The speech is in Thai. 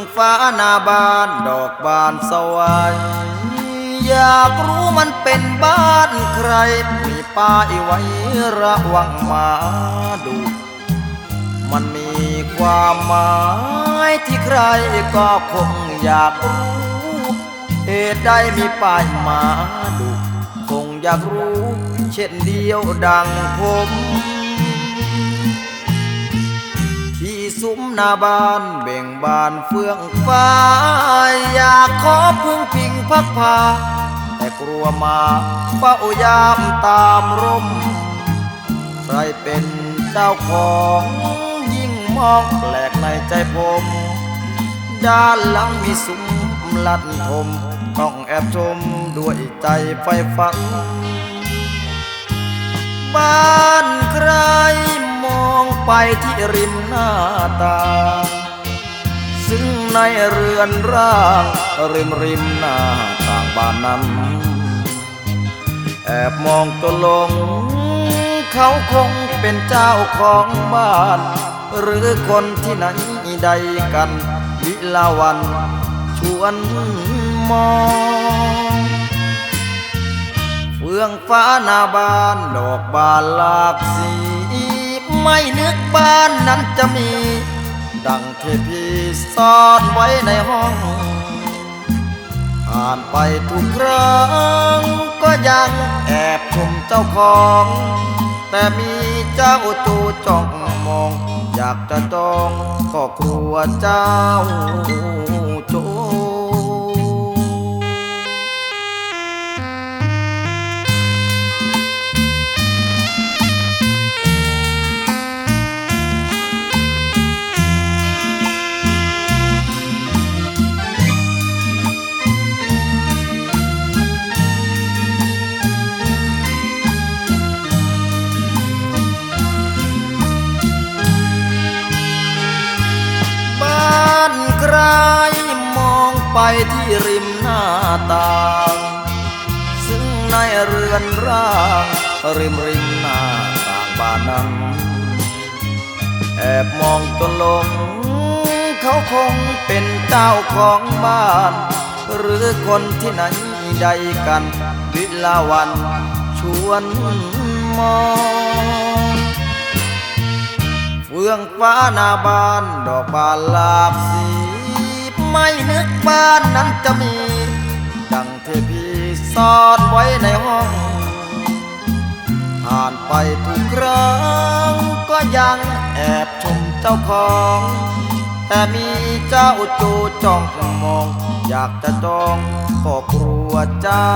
งฟ้าหน้าบานดอกบานสวายอยากรู้มันเป็นบ้านใคร มีป้ายไว้ระวังมาดู มันมีความหมายที่ใครก็คงอยากรู้เหตุใดมีป้ายมาดู คงอยากรู้ เช่นเดียวดังผม ซุ้มนาบานเบ่งบานเฟื่องฟ้า อยากขอพึ่งพิงพักพา แต่กลัวมาเฝ้ายามตามร่ม ใครเป็นเจ้าของยิ่งมองแปลกในใจผม ด้านหลังมีซุ้มลัดทม ต้องแอบชมด้วยใจไฟฝันบ้านใคร ไปที่ริมหน้าต่างซึ่งในเรือนร่างริมริมหน้าต่างบ้านนั้น แอบมองตัวลง เขาคงเป็นเจ้าของบ้าน หรือคนที่ไหนใดกัน วิลาวันชวนมองเฟื่องฟ้าหน้าบ้านดอกบานหลากสี ไม่นึกบ้านนั้นจะมี ดังเทพีซ่อนไว้ในห้อง ผ่านไปทุกครั้งก็ยังแอบชมเจ้าของ แต่มีเจ้าจูจ้องมอง อยากจะจองก็กลัวเจ้า ที่ริมหน้าต่าง ซึ่งในเรือนร่าง ริมริมหน้าต่างบ้านนั้น แอบมองจนลง เขาคงเป็นเจ้าของบ้าน หรือคนที่ไหนใดกัน วิลาวันชวนมองเฟื่องฟ้าหน้าบ้านดอกบานลากสี ไม่นึกบ้านนั้นจะมี ดังเทพีซ่อนไว้ในห้อง ผ่านไปทุกครั้งก็ยังแอบชมเจ้าของ แต่มีเจ้าจูจ้องมอง อยากจะจองก็กลัวเจ้า